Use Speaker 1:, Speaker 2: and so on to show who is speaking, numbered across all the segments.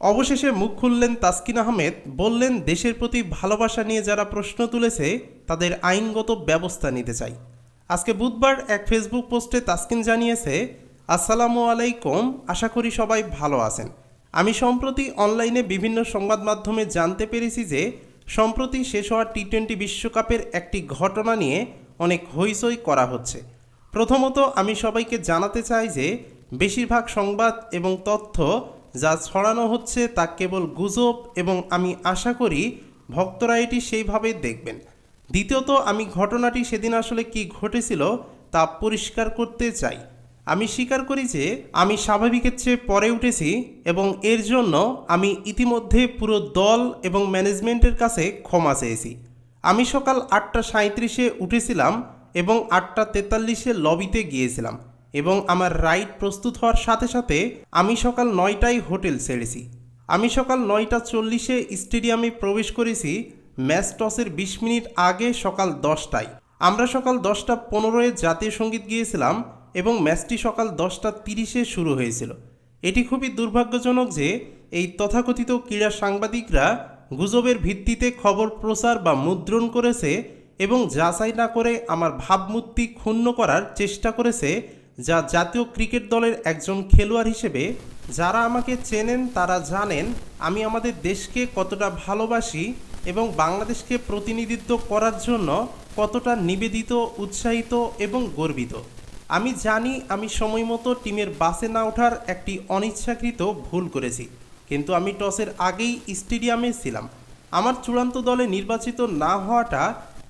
Speaker 1: অবশেষে মুখ খুললেন তাসকিন আহমেদ, বললেন, দেশের প্রতি ভালোবাসা নিয়ে যারা প্রশ্ন তুলেছে, তাদের আইনগত ব্যবস্থা নিতে চাই। আজকে বুধবার এক ফেসবুক পোস্টে তাসকিন জানিয়েছে, আসসালামু আলাইকুম, আশা করি সবাই ভালো আছেন। আমি সম্প্রতি অনলাইনে বিভিন্ন সংবাদ মাধ্যমে জানতে পেরেছি যে, সম্প্রতি শেষ হওয়া টি টোয়েন্টি বিশ্বকাপের একটি ঘটনা নিয়ে অনেক হইচই করা হচ্ছে। প্রথমত আমি সবাইকে জানাতে চাই যে, বেশিরভাগ সংবাদ এবং তথ্য যা ছড়ানো হচ্ছে তা কেবল গুজব এবং আমি আশা করি ভক্তরা এটি সেইভাবে দেখবেন। দ্বিতীয়ত, আমি ঘটনাটি সেদিন আসলে কি ঘটেছিল তা পরিষ্কার করতে চাই। আমি স্বীকার করি যে আমি স্বাভাবিকের চেয়ে পরে উঠেছি এবং এর জন্য আমি ইতিমধ্যে পুরো দল এবং ম্যানেজমেন্টের কাছে ক্ষমা চেয়েছি। আমি সকাল আটটা সাঁত্রিশে উঠেছিলাম এবং আটটা তেতাল্লিশে লবিতে গিয়েছিলাম। এবং আমার রাইড প্রস্তুত হওয়ার সাথে সাথে আমি সকাল নয়টায় হোটেল ছেড়েছি। আমি সকাল নয়টা চল্লিশে স্টেডিয়ামে প্রবেশ করেছি ম্যাচ টসের বিশ মিনিট আগে সকাল দশটায়। আমরা সকাল দশটা পনেরোয় জাতীয় সংগীত গিয়েছিলাম এবং ম্যাচটি সকাল দশটা তিরিশে শুরু হয়েছিল। এটি খুবই দুর্ভাগ্যজনক যে এই তথাকথিত ক্রীড়া সাংবাদিকরা গুজবের ভিত্তিতে খবর প্রচার বা মুদ্রণ করেছে এবং যাচাই না করে আমার ভাবমূর্তি ক্ষুণ্ণ করার চেষ্টা করেছে যা জাতীয় ক্রিকেট দলের একজন খেলোয়াড় হিসেবে যারা আমাকে চেনেন, তারা জানেন আমি আমাদের দেশকে কতটা ভালোবাসি এবং বাংলাদেশকে প্রতিনিধিত্ব করার জন্য কতটা নিবেদিত, উৎসাহিত এবং গর্বিত। আমি জানি আমি সময় মতো টিমের বাসে না ওঠার একটি অনিচ্ছাকৃত ভুল করেছি, কিন্তু আমি টসের আগেই স্টেডিয়ামে ছিলাম। আমার চূড়ান্ত দলে নির্বাচিত না হওয়াটা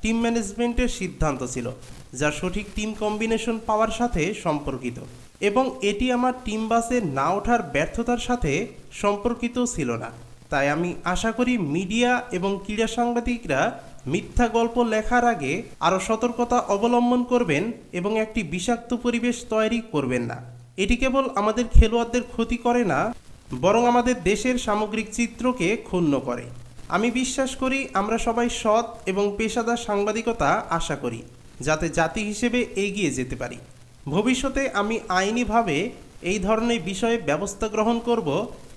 Speaker 1: টিম ম্যানেজমেন্টের সিদ্ধান্ত ছিল। যা সঠিক টিম কম্বিনেশন পাওয়ার সাথে সম্পর্কিত। এবং এটি আমার টিম বাসে না ওঠার ব্যর্থতার সাথে সম্পর্কিত ছিল না। তাই আমি আশা করি মিডিয়া এবং ক্রীড়া সাংবাদিকরা মিথ্যা গল্প লেখার আগে আরও সতর্কতা অবলম্বন করবেন এবং একটি বিষাক্ত পরিবেশ তৈরি করবেন না। এটি কেবল আমাদের খেলোয়াড়দের ক্ষতি করে না, বরং আমাদের দেশের সামগ্রিক চিত্রকে ক্ষুণ্ণ করে। আমি বিশ্বাস করি আমরা সবাই সৎ এবং পেশাদার সাংবাদিকতা আশা করি। যাতে জাতি হিসেবে এগিয়ে যেতে পারি। ভবিষ্যতে আমি আইনিভাবে এই ধরনের বিষয়ে ব্যবস্থা গ্রহণ করব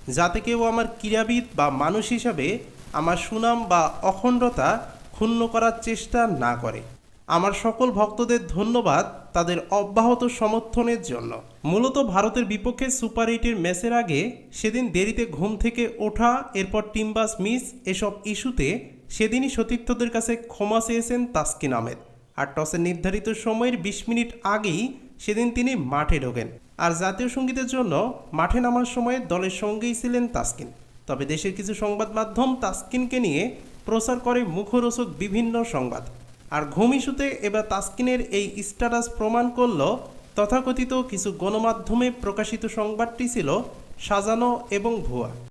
Speaker 1: যাতে কেউ আমার ক্রীড়াবিদ বা মানুষ হিসাবে আমার সুনাম বা অখণ্ডতা ক্ষুণ্ণ করার চেষ্টা না করে। আমার সকল ভক্তদের ধন্যবাদ তাদের অব্যাহত সমর্থনের জন্য। মূলত ভারতের বিপক্ষে সুপার এইটের ম্যাচের আগে সেদিন দেরিতে ঘুম থেকে ওঠা, এরপর টিম বাস মিস এসব ইস্যুতে সেদিনই সতীর্থদের কাছে ক্ষমা চেয়েছেন তাসকিন আহমেদ। আর টসের নির্ধারিত সময়ের বিশ মিনিট আগেই সেদিন তিনি মাঠে ঢোকেন। আর জাতীয় সঙ্গীতের জন্য মাঠে নামার সময় দলের সঙ্গেই ছিলেন তাসকিন। তবে দেশের কিছু সংবাদ মাধ্যম তাসকিনকে নিয়ে প্রচার করে মুখরোচক বিভিন্ন সংবাদ। আর ঘুম ইস্যুতে এবার তাসকিনের এই স্ট্যাটাস প্রমাণ করল তথাকথিত কিছু গণমাধ্যমে প্রকাশিত সংবাদটি ছিল সাজানো এবং ভুয়া।